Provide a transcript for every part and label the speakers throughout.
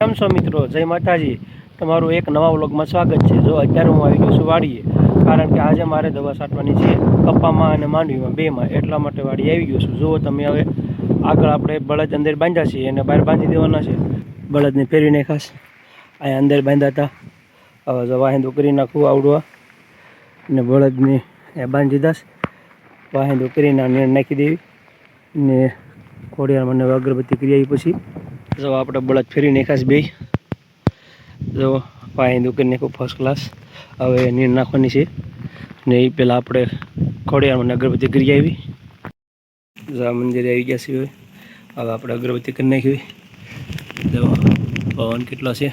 Speaker 1: કેમ છો મિત્રો? જય માતાજી. તમારું એક નવા વ્લોગમાં સ્વાગત છે. જો અત્યારે હું આવી ગયો છું વાડીએ, કારણ કે આજે મારે દવા છાંટવાની છે. કપ્પામાં અને માંડવીમાં બેમાં એટલા માટે વાડી આવી ગયો છું. જુઓ તમે હવે આગળ આપણે બળદ અંદર બાંધ્યા છીએ એને બહાર બાંધી દેવાના છે. બળદને ફેરવીને ખાસ અહીંયા અંદર બાંધ્યા હતા. હવે જો વાહિંદુ નાખવું આવડવા ને બળદને અહીંયા બાંધી દાસ વાહેન કરીને આને નાખી દેવી. ને ખોડિયાર મને અગરબત્તી કરી આવી પછી જો આપણે બળદ ફેરી નાખાશ બે જો પાણી દુકાન નાખું ફર્સ્ટ ક્લાસ હવે નીર નાખવાની છે. ને એ પહેલાં આપણે ખોડિયાર અગરબત્તી કરી આવી. જો મંદિરે આવી ગયા છે હવે. આપણે અગરબત્તી કરી નાખી દવા પવન કેટલો છે.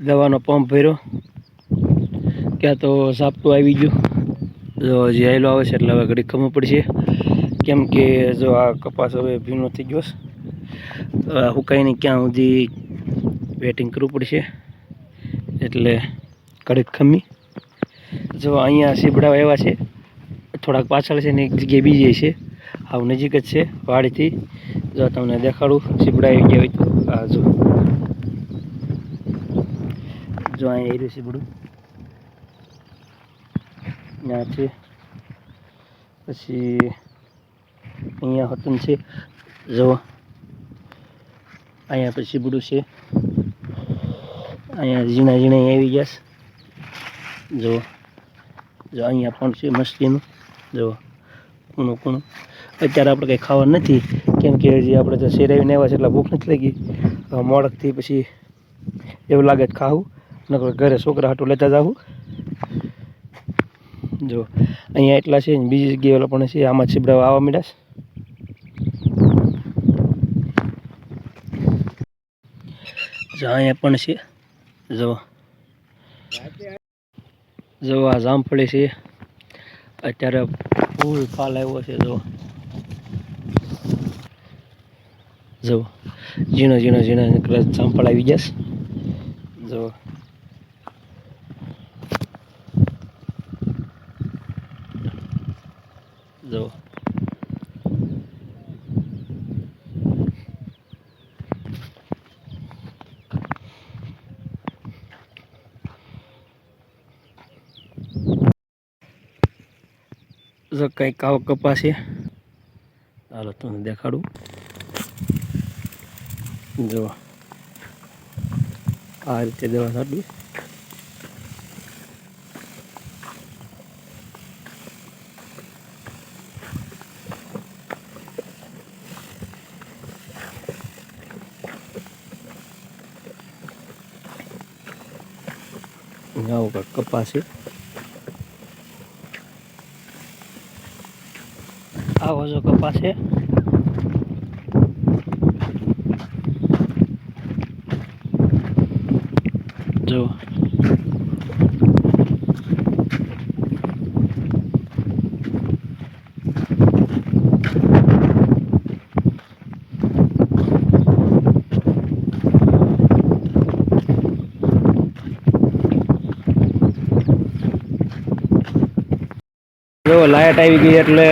Speaker 1: દવાનો પંપ ભર્યો. ક્યાં તો સાપટું આવી ગયું. જો હજી આવેલો આવે છે એટલે હવે ઘડી ખબર પડશે. કેમ કે જો આ કપાસ હવે ભીનો થઈ ગયો છે હુકાઈને ક્યાં સુધી વેટિંગ કરવું પડશે? એટલે કડક ખમી. જો અહીંયા સીબડા એવા છે, થોડાક પાછળ છે ને એક જગ્યાએ બીજી છે આવ નજીક જ છે, વાડીથી. જો તમને દેખાડું સીબડા આવી ગયા હોય તો. આ જો. જો અહીંયા એર્યું સીબડું ત્યાં છે. પછી અહીંયા હતું છે. જો અહીંયા પછી બુડું છે. અહીંયા ઝીણા ઝીણા આવી ગયા છે. જો જો અહીંયા પણ છે મસ્તીનું. જો કૂણું કૂણું. અત્યારે આપણે કંઈ ખાવા નથી. કેમ કે હજી આપણે તો શેરાવીને આવ્યા છે એટલે ભૂખ નથી લાગી. મોડકથી પછી એવું લાગે કે ખાવું. નકર ઘરે છોકરા હાટું લેતા જાવું જો અહીંયા એટલા છે બીજી જગ્યાએ ઓલા પણ છે. આમાં છીબડા આવવા માંડ્યા છે જો અહીંયા પણ છે. જવા જવા જામફળી છે. અત્યારે ફૂલ ફાલ આવ્યો છે, જો. જો. ઝીણો ઝીણો ઝીણો કદાચ જામફળ આવી જશે જો. જો. જો કંઈક આવો કપાસ છે હાલો તમને દેખાડું જો આ રીતે દવા છાંટવી આવો કંઈક કપાસ છે આવો જો કપાસ જો. જો લાઇટ આવી ગઈ એટલે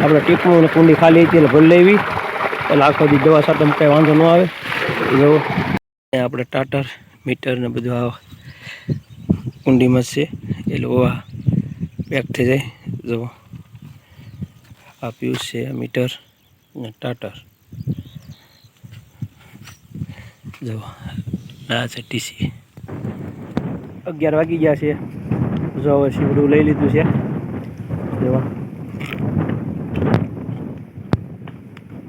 Speaker 1: આપણે ટીપું અને કુંડી ખાલી હતી એટલે ભરી લેવી. એટલે આખો દી દવા સાથે કંઈ વાંધો ન આવે. એવો આપણે ટાટર, મીટર ને બધું આ કુંડીમાં છે. એટલે ઓવા પેક થઈ જાય. જુઓ આ પ્યુસ છે મીટર ને ટાટર. જુઓ આ છે ટીસી. અગિયાર વાગી ગયા છે. જો, હવે સીવડું લઈ લીધું છે. જેવા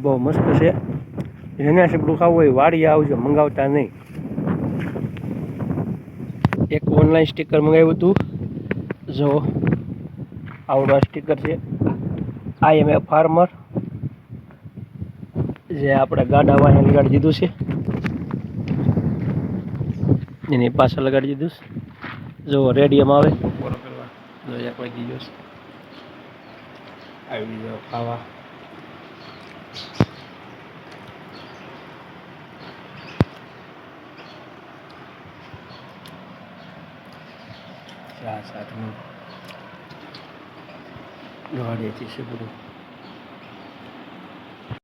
Speaker 1: બહુ મસ્ત છે. જેને સીપડું ખાવું હોય વાડી આવજો, મંગાવતા નહીં. એક ઓનલાઈન સ્ટીકર મંગાવ્યું હતું. જો, આવડો સ્ટીકર છે. આઈ એમ એ ફાર્મર જે આપણે ગાડા વાહે લગાડી દીધું છે. એની પાછળ લગાડી દીધું છે. જો રેડિયમ આવે. જો એક વાગી ગયો છે. આવી જાઓ ખાવા ચા સાથનું ગાડીએથી છે બધું